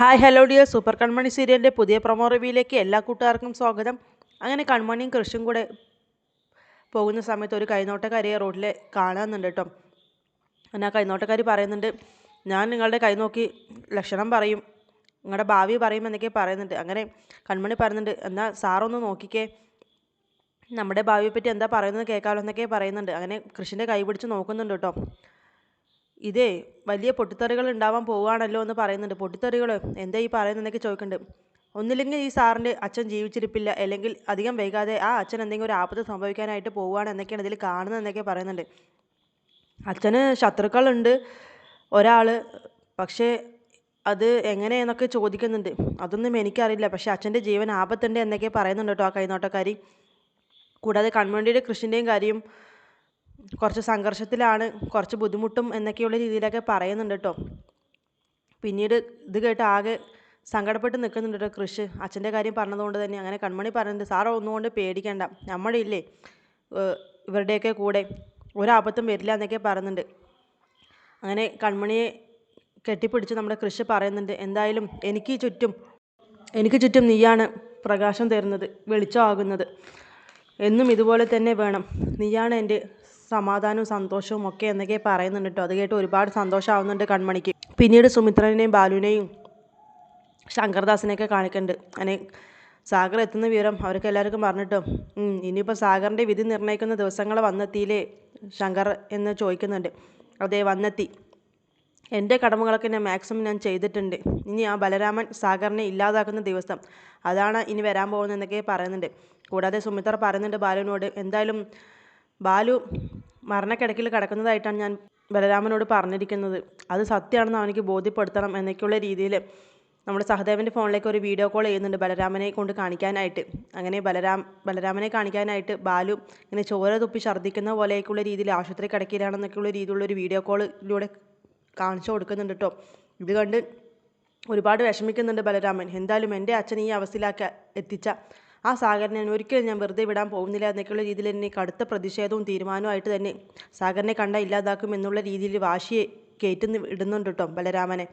Hi hello dear super Kanmani സീരിയലിന്റെ പുതിയ promo റിവ്യൂയിലേക്ക് എല്ലാ കൂട്ടുകാർക്കും സ്വാഗതം. അങ്ങനെ കൺമണിയും കൃഷിയും കൂടെ പോകുന്ന സമയത്ത് ഒരു കൈനോട്ടക്കാരിയെ റോഡിൽ കാണാമെന്നുണ്ട് കേട്ടോ. അങ്ങനെ ആ കൈനോട്ടക്കാരി പറയുന്നുണ്ട് ഞാൻ നിങ്ങളുടെ കൈ നോക്കി ലക്ഷണം പറയും നിങ്ങളുടെ ഭാവി പറയും എന്നൊക്കെ പറയുന്നുണ്ട്. അങ്ങനെ കൺമണി പറയുന്നുണ്ട് എന്നാൽ സാറൊന്ന് നോക്കിക്കേ നമ്മുടെ ഭാവിയെപ്പറ്റി എന്താ പറയുന്നത് കേൾക്കാമല്ലോ എന്നൊക്കെ പറയുന്നുണ്ട്. അങ്ങനെ കൃഷിന്റെ കൈ പിടിച്ച് നോക്കുന്നുണ്ട് കേട്ടോ. ഇതേ വലിയ പൊട്ടിത്തെറികൾ ഉണ്ടാവാൻ പോവുകയാണല്ലോ എന്ന് പറയുന്നുണ്ട്. പൊട്ടിത്തെറികൾ എന്താ ഈ പറയുന്നതെന്നൊക്കെ ചോദിക്കുന്നുണ്ട്. ഒന്നില്ലെങ്കിൽ ഈ സാറിന്റെ അച്ഛൻ ജീവിച്ചിരിപ്പില്ല. അല്ലെങ്കിൽ അധികം വൈകാതെ ആ അച്ഛൻ എന്തെങ്കിലും ഒരു ആപത്ത് സംഭവിക്കാനായിട്ട് പോവുകയാണ് എന്നൊക്കെയാണ് ഇതിൽ കാണുന്നതെന്നൊക്കെ പറയുന്നുണ്ട്. അച്ഛന് ശത്രുക്കളുണ്ട് ഒരാൾ പക്ഷേ അത് എങ്ങനെയെന്നൊക്കെ ചോദിക്കുന്നുണ്ട്. അതൊന്നും എനിക്കറിയില്ല. പക്ഷേ അച്ഛന്റെ ജീവൻ ആപത്തുണ്ട് എന്നൊക്കെ പറയുന്നുണ്ട് കേട്ടോ ആ കൈനോട്ടക്കാരി. കൂടാതെ കൺമണ്ടിയുടെ കൃഷിന്റെയും കാര്യം കുറച്ച് സംഘർഷത്തിലാണ് കുറച്ച് ബുദ്ധിമുട്ടും എന്നൊക്കെയുള്ള രീതിയിലൊക്കെ പറയുന്നുണ്ട് കേട്ടോ. പിന്നീട് ഇത് കേട്ട് ആകെ സങ്കടപ്പെട്ട് നിൽക്കുന്നുണ്ട് കേട്ടോ കൃഷി. അച്ഛന്റെ കാര്യം പറഞ്ഞതുകൊണ്ട് തന്നെ അങ്ങനെ കൺമണി പറയുന്നുണ്ട് സാറ് ഒന്നുകൊണ്ട് പേടിക്കണ്ട നമ്മളില്ലേ ഇവരുടെയൊക്കെ കൂടെ ഒരാപത്തും വരില്ല എന്നൊക്കെ പറയുന്നുണ്ട്. അങ്ങനെ കൺമണിയെ കെട്ടിപ്പിടിച്ച് നമ്മുടെ കൃഷി പറയുന്നുണ്ട് എന്തായാലും എനിക്ക് ചുറ്റും എനിക്ക് ചുറ്റും നീയാണ് പ്രകാശം തരുന്നത് വെളിച്ചമാകുന്നത്. എന്നും ഇതുപോലെ തന്നെ വേണം. നീയാണ് എന്റെ സമാധാനവും സന്തോഷവും ഒക്കെ എന്നൊക്കെ പറയുന്നുണ്ട് കേട്ടോ. അത് കേട്ട് ഒരുപാട് സന്തോഷമാവുന്നുണ്ട് കൺമണിക്ക്. പിന്നീട് സുമിത്രനെയും ബാലുവിനെയും ശങ്കർദാസിനെയൊക്കെ കാണിക്കുന്നുണ്ട് അങ്ങനെ സാഗർ എത്തുന്ന വിവരം അവർക്ക് എല്ലാവർക്കും പറഞ്ഞിട്ടോ ഇനിയിപ്പോൾ സാഗറിന്റെ വിധി നിർണയിക്കുന്ന ദിവസങ്ങൾ വന്നെത്തിയില്ലേ? ശങ്കർ എന്ന് ചോദിക്കുന്നുണ്ട്. അതെ വന്നെത്തി. എന്റെ കടമകളൊക്കെ ഞാൻ മാക്സിമം ഞാൻ ചെയ്തിട്ടുണ്ട്. ഇനി ആ ബലരാമൻ സാഗറിനെ ഇല്ലാതാക്കുന്ന ദിവസം അതാണ് ഇനി വരാൻ പോകുന്നതെന്നൊക്കെ പറയുന്നുണ്ട്. കൂടാതെ സുമിത്ര പറയുന്നുണ്ട് ബാലുവിനോട് എന്തായാലും ബാലു മരണക്കിടക്കിൽ കിടക്കുന്നതായിട്ടാണ് ഞാൻ ബലരാമനോട് പറഞ്ഞിരിക്കുന്നത്. അത് സത്യമാണെന്ന് അവനിക്ക് ബോധ്യപ്പെടുത്തണം എന്നൊക്കെയുള്ള രീതിയിൽ നമ്മുടെ സഹദേവന്റെ ഫോണിലേക്ക് ഒരു വീഡിയോ കോൾ ചെയ്യുന്നുണ്ട് ബലരാമനെ കൊണ്ട് കാണിക്കാനായിട്ട്. അങ്ങനെ ബലരാം ബലരാമനെ കാണിക്കാനായിട്ട് ബാലു ഇങ്ങനെ ചോര തുപ്പി ഛർദ്ദിക്കുന്ന പോലെയൊക്കെയുള്ള രീതിയിൽ ആശുപത്രി കിടക്കിലാണെന്നൊക്കെയുള്ള രീതിയിലുള്ള ഒരു വീഡിയോ കോളിലൂടെ കാണിച്ചു കൊടുക്കുന്നുണ്ട് കേട്ടോ. ഇത് കണ്ട് ഒരുപാട് വിഷമിക്കുന്നുണ്ട് ബലരാമൻ. എന്തായാലും എന്റെ അച്ഛൻ ഈ അവസ്ഥയിലാക്കി എത്തിച്ച ആ സാഗറിനെ ഒരിക്കലും ഞാൻ വെറുതെ വിടാൻ പോകുന്നില്ല എന്നൊക്കെയുള്ള രീതിയിൽ തന്നെ കടുത്ത പ്രതിഷേധവും തീരുമാനവുമായിട്ട് തന്നെ സാഗറിനെ കണ്ട ഇല്ലാതാക്കും എന്നുള്ള രീതിയിൽ വാശിയെ കയറ്റുന്ന ഇടുന്നുണ്ട് കേട്ടോ ബലരാമനെ.